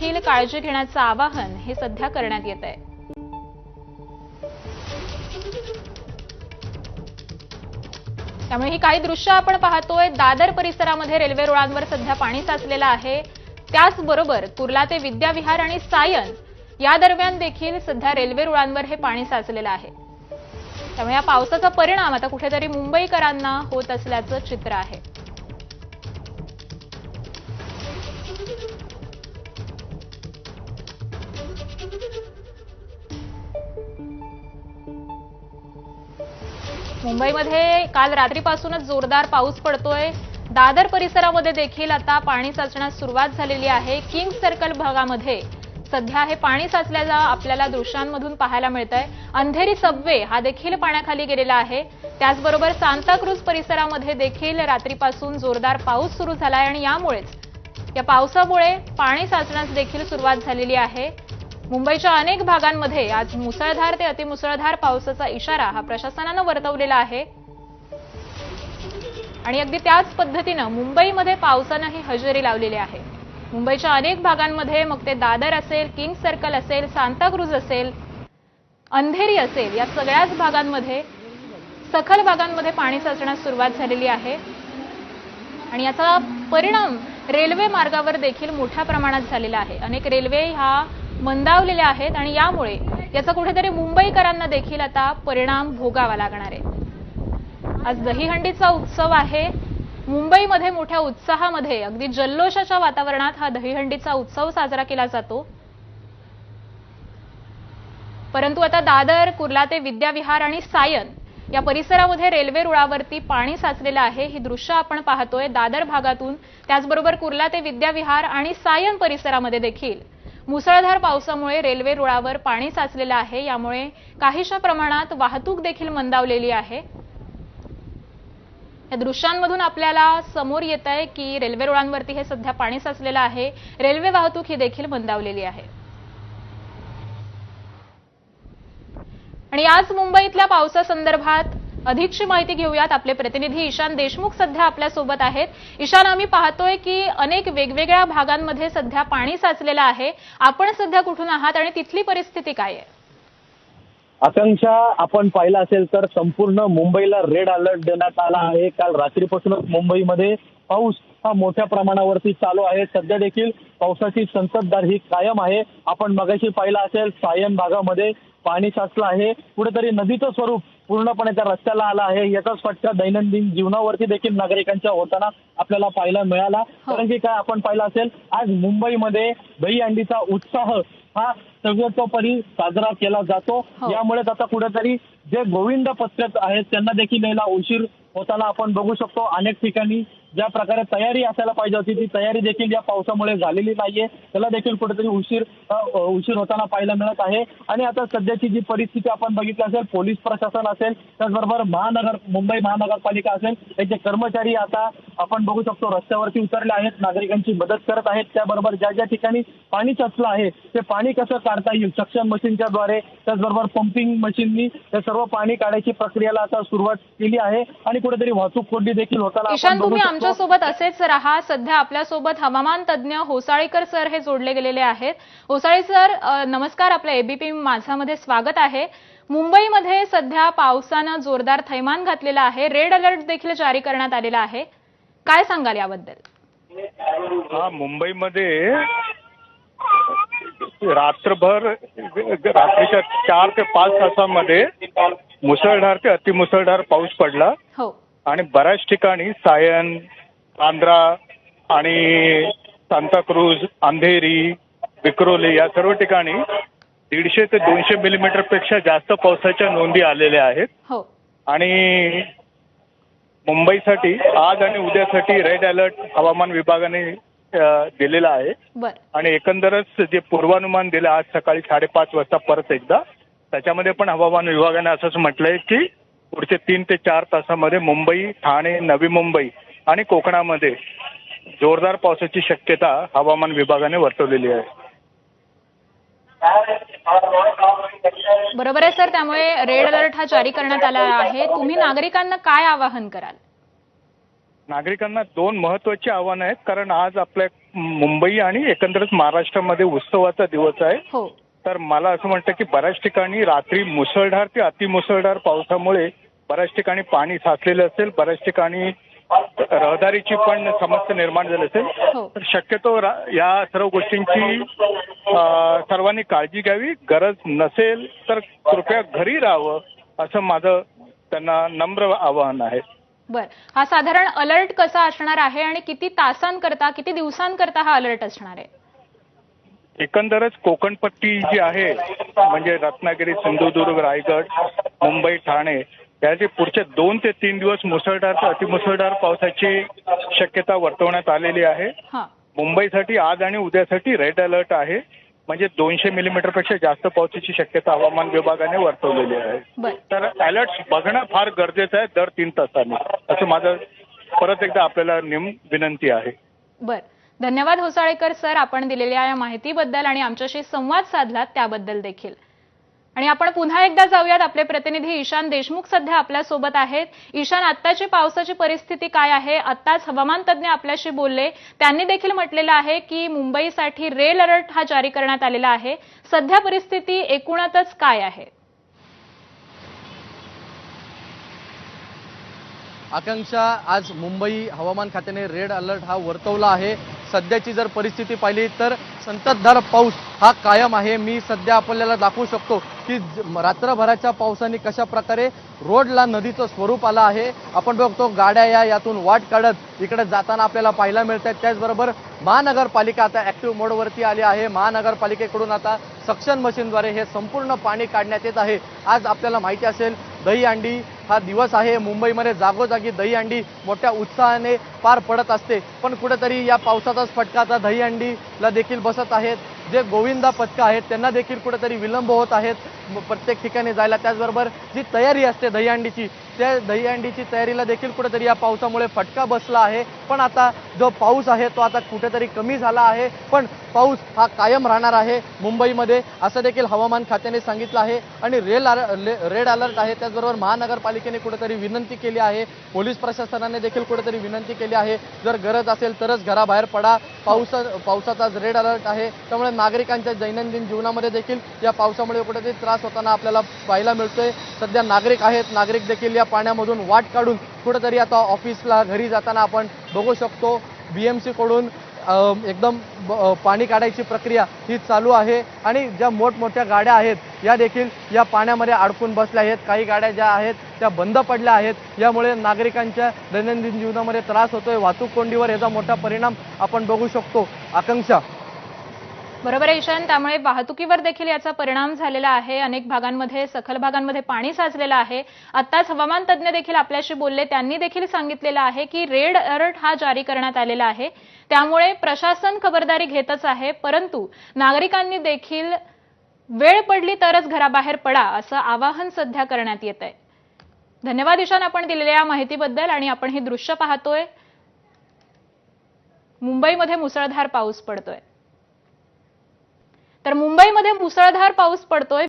देखील काळजी घेण्याचं आवाहन हे सध्या करण्यात येत आहे. त्यामुळे ही काही दृश्य आपण पाहतोय. दादर परिसरामध्ये रेल्वे रुळांवर सध्या पाणी साचलेलं आहे. त्याचबरोबर कुर्ला ते विद्याविहार आणि सायन या दरम्यान देखील सध्या रेल्वे रुळांवर हे पाणी साचलेलं आहे. त्यामुळे या पावसाचा परिणाम आता कुठेतरी मुंबईकरांना होत असल्याचं चित्र आहे. मुंबईमध्ये काल रात्रीपासूनच जोरदार पाऊस पडतोय. दादर परिसरामध्ये देखील आता पाणी साचण्यास सुरुवात झालेली आहे. किंग सर्कल भागामध्ये सध्या हे पाणी साचल्याचा आपल्याला दृश्यांमधून पाहायला मिळत आहे अंधेरी सबवे हा देखील पाण्याखाली गेलेला आहे. त्याचबरोबर सांताक्रूज परिसरामध्ये देखील रात्रीपासून जोरदार पाऊस सुरू झाला आहे आणि यामुळेच या पावसामुळे पाणी साचण्यास देखील सुरुवात झालेली आहे. मुंबईच्या अनेक भागांमध्ये आज मुसळधार ते अतिमुसळधार पावसाचा इशारा हा प्रशासनानं वर्तवलेला आहे. आणि अगदी त्याच पद्धतीनं मुंबईमध्ये पावसानंही हजेरी लावलेली आहे. मुंबईच्या अनेक भागांमध्ये मग ते दादर असेल किंग सर्कल असेल सांताक्रूज असेल अंधेरी असेल या सगळ्याच भागांमध्ये सखल भागांमध्ये पाणी साचण्यास सुरुवात झालेली आहे. आणि याचा परिणाम रेल्वे मार्गावर देखील मोठ्या प्रमाणात झालेला आहे. अनेक रेल्वे ह्या मंदावलेल्या आहेत आणि यामुळे याचा कुठेतरी मुंबईकरांना देखील आता परिणाम भोगावा लागणार आहे. आज दहीहंडीचा उत्सव आहे. मुंबईमध्ये मोठ्या उत्साहामध्ये अगदी जल्लोषाच्या वातावरणात हा दहीहंडीचा उत्सव साजरा केला जातो. परंतु आता दादर कुर्ला ते विद्याविहार आणि सायन या परिसरामध्ये रेल्वे रुळावरती पाणी साचलेलं आहे. ही दृश्य आपण पाहतोय. दादर भागातून त्याचबरोबर कुर्ला ते विद्याविहार आणि सायन परिसरामध्ये देखील. मुसळधार पावसामुळे रेल्वे रुळावर पाणी साचलेलं आहे. यामुळे काहीशा प्रमाणात वाहतूक देखील मंदावलेली आहे. या दृश्यांमधून आपल्याला समोर येत आहे की रेल्वे रुळांवरती हे सध्या पाणी साचलेलं आहे. रेल्वे वाहतूक ही देखील मंदावलेली आहे. आणि आज मुंबईतल्या पावसासंदर्भात अधिकची माहिती घेऊयात. आपले प्रतिनिधी ईशान देशमुख सध्या आपल्यासोबत आहेत. ईशान आम्ही पाहतोय की अनेक वेगवेगळ्या भागांमध्ये सध्या पाणी साचलेलं आहे. आपण सध्या कुठून आहात आणि तिथली परिस्थिती काय आहे? आकांक्षा आपण पाहिलं असेल तर संपूर्ण मुंबईला रेड अलर्ट देण्यात आला आहे. काल रात्रीपासूनच मुंबईमध्ये पाऊस हा मोठ्या प्रमाणावरती चालू आहे. सध्या देखील पावसाची संततधार ही कायम आहे. आपण मगाशी पाहिलं असेल सायन भागामध्ये पाणी साचलं आहे. कुठेतरी नदीचं स्वरूप पूर्णपणे त्या रस्त्याला आलं आहे. याचाच फटका दैनंदिन जीवनावरती देखील नागरिकांच्या होताना आपल्याला पाहायला मिळाला. कारण की काय आपण पाहिलं असेल आज मुंबईमध्ये दहीहंडीचा उत्साह हा सर्वतोपरी साजरा केला जातो. हो. यामुळेच आता कुठेतरी जे गोविंद पथक आहेत त्यांना देखील यायला उशीर होताना आपण बघू शकतो. अनेक ठिकाणी ज्या प्रकारे तयारी असायला पाहिजे होती ती तयारी देखील या पावसामुळे झालेली नाहीये. त्याला देखील कुठेतरी उशीर उशीर होताना पाहायला मिळत आहे. आणि आता सध्याची जी परिस्थिती आपण बघितली असेल पोलीस प्रशासन असेल त्याचबरोबर महानगर मुंबई महानगरपालिका असेल याचे कर्मचारी आता आपण बघू शकतो रस्त्यावरती उतरले आहेत नागरिकांची मदत करत आहेत. त्याबरोबर ज्या ज्या ठिकाणी पाणी साचलं आहे ते पाणी कसं काढता येईल? सक्शन मशीनच्या द्वारे त्याचबरोबर पंपिंग मशीननी ते सर्व पाणी काढायची प्रक्रियेला आता सुरुवात केली आहे. आणि कुठेतरी वाहतूक कोंडी देखील होताना ईशान आपण बघू तुम्ही शकतो. आमच्यासोबत असेच राहा. सध्या आपल्यासोबत हवामान तज्ज्ञ होसाळीकर सर हे जोडले गेलेले आहेत. होसाळी सर नमस्कार आपल्या एबीपी माझामध्ये स्वागत आहे. मुंबईमध्ये सध्या पावसानं जोरदार थैमान घातलेलं आहे. रेड अलर्ट देखील जारी करण्यात आलेला आहे. काय सांगाल याबद्दल? हा मुंबईमध्ये रात्रभर रात्रीच्या चार ते पाच तासामध्ये मुसळधार ते अतिमुसळधार पाऊस पडला. हो. आणि बऱ्याच ठिकाणी सायन आंध्रा आणि सांताक्रूज अंधेरी विक्रोली या सर्व ठिकाणी दीडशे ते दोनशे मिलीमीटरपेक्षा जास्त पावसाच्या नोंदी आलेल्या आहेत. हो. आणि मुंबईसाठी आज आणि उद्यासाठी रेड अलर्ट हवामान विभागाने दिलेला आहे. आणि एकंदरच जे पूर्वानुमान दिलं आज सकाळी साडेपाच वाजता परत एकदा. त्याच्यामध्ये पण हवामान विभागाने असंच म्हटलंय की पुढचे तीन ते चार तासामध्ये मुंबई ठाणे नवी मुंबई आणि कोकणामध्ये जोरदार पावसाची शक्यता हवामान विभागाने वर्तवलेली आहे. बरोबर आहे सर. त्यामुळे रेड अलर्ट हा जारी करण्यात आला आहे. तुम्ही नागरिकांना काय आवाहन कराल? नागरिकांना दोन महत्वाची आव्हानं आहेत कारण आज आपल्या मुंबई आणि एकंदरच महाराष्ट्रामध्ये उत्सवाचा दिवस आहे. हो. तर मला असं वाटतं की बऱ्याच ठिकाणी रात्री मुसळधार ते अतिमुसळधार पावसामुळे बऱ्याच ठिकाणी पाणी साचलेलं असेल बऱ्याच ठिकाणी रहदारीची पण समस्या निर्माण झाली असेल. हो. तर शक्यतो या सर्व गोष्टींची सर्वांनी काळजी घ्यावी. गरज नसेल तर कृपया घरी राहावं असं माझं त्यांना नम्र आवाहन आहे. बर. हा साधारण अलर्ट कसा असणार आहे आणि किती तासांकरता किती दिवसांकरता हा अलर्ट असणार आहे? एकंदरच कोकणपट्टी जी आहे म्हणजे रत्नागिरी सिंधुदुर्ग रायगड मुंबई ठाणे याचे पुढचे दोन ते तीन दिवस मुसळधार ते अतिमुसळधार पावसाची शक्यता वर्तवण्यात आलेली आहे. हा. मुंबईसाठी आज आणि उद्यासाठी रेड अलर्ट आहे. म्हणजे दोनशे मिलीमीटरपेक्षा जास्त पावसाची शक्यता हवामान विभागाने वर्तवलेली आहे. बर. तर अलर्ट बघणं फार गरजेचं आहे दर तीन तासांनी. असं माझं परत एकदा आपल्याला नेम विनंती आहे. बर. धन्यवाद होसाळेकर सर आपण दिलेल्या या माहितीबद्दल आणि आमच्याशी संवाद साधलात त्याबद्दल देखील. आणि आपण पुन्हा एकदा जाऊयात. आपले प्रतिनिधी ईशान देशमुख सध्या आपल्यासोबत आहेत. ईशान आत्ताची पावसाची परिस्थिती काय आहे? आत्ताच हवामान तज्ज्ञ आपल्याशी बोलले. त्यांनी देखील म्हटलेलं आहे की मुंबईसाठी रेल अलर्ट हा जारी करण्यात आलेला आहे. सध्या परिस्थिती एकूणातच काय आहे? आकांक्षा आज मुंबई हवामान खात्याने रेड अलर्ट हा वर्तवला आहे. सध्याची जर परिस्थिती पाहिली तर संततधार पाऊस हा कायम आहे. मी सध्या आपल्याला दाखवू शकतो की ज- रात्रभराच्या पावसाने कशा प्रकारे रोडला नदीचं स्वरूप आलं आहे. आपण बघतो गाड्या या यातून वाट काढत इकडे जाताना आपल्याला पाहायला मिळत आहेत त्याचबरोबर महानगरपालिका आता ऍक्टिव्ह मोडवरती आली आहे. महानगरपालिकेकडून आता सक्शन मशीनद्वारे हे संपूर्ण पाणी काढण्यात येत आहे. आज आपल्याला माहिती असेल दहीहंडी हा दिवस आहे. मुंबईमध्ये जागोजागी दहीहंडी मोठ्या उत्साहाने पार पडत असते. पण कुठेतरी या पावसाचाच फटका आता दहीहंडीला देखील बसत आहेत. जे गोविंदा पथकं आहेत त्यांना देखील कुठेतरी विलंब होत आहेत. प्रत्येक ठिकाणी जायला. त्याचबरोबर जी तयारी असते दहीहंडीची त्या दहीहंडीची तयारीला देखील कुठेतरी या पावसामुळे फटका बसला आहे. पण आता जो पाऊस आहे तो आता कुठेतरी कमी झाला आहे. पण पाऊस हा कायम राहणार आहे मुंबईमध्ये असं देखील हवामान खात्याने सांगितलं आहे. आणि रेल रेड अलर्ट आहे. त्याचबरोबर महानगरपालिकेने कुठेतरी विनंती केली आहे. पोलीस प्रशासनाने देखील कुठेतरी विनंती केली आहे. जर गरज असेल तरच घराबाहेर पडा. पाऊस पावसाचा रेड अलर्ट आहे. त्यामुळे नागरिकांच्या दैनंदिन जीवनामध्ये देखील या पावसामुळे कुठेतरी त्रास होताना आपल्याला पाहायला मिळतोय. सध्या नागरिक आहेत. नागरिक देखील या पाण्यामधून वाट काढून कुठेतरी आता ऑफिसला घरी जाताना आपण बघू शकतो. बी एम सीकडून एकदम ब- पाणी काढायची प्रक्रिया ही चालू आहे. आणि ज्या मोठमोठ्या गाड्या आहेत या देखील या पाण्यामध्ये अडकून बसल्या आहेत. काही गाड्या ज्या आहेत त्या बंद पडल्या आहेत. यामुळे नागरिकांच्या दैनंदिन जीवनामध्ये त्रास होतोय. वाहतूक कोंडीवर याचा मोठा परिणाम आपण बघू शकतो. आकांक्षा बरोबर आहे ईशान त्यामुळे वाहतुकीवर देखील याचा परिणाम झालेला आहे. अनेक भागांमध्ये सखल भागांमध्ये पाणी साचलेलं आहे. आत्ताच हवामान तज्ज्ञ देखील आपल्याशी बोलले. त्यांनी देखील सांगितलेलं आहे की रेड अलर्ट हा जारी करण्यात आलेला आहे. त्यामुळे प्रशासन खबरदारी घेतच आहे परंतु नागरिकांनी देखील वेळ पडली तरच घराबाहेर पडा असं आवाहन सध्या करण्यात येत आहे. धन्यवाद ईशान आपण दिलेल्या या माहितीबद्दल आणि आपण ही दृश्य पाहतोय. मुंबईमध्ये मुसळधार पाऊस पडतोय. तर मुंबईमध्ये मुसळधार पाऊस पडतोय.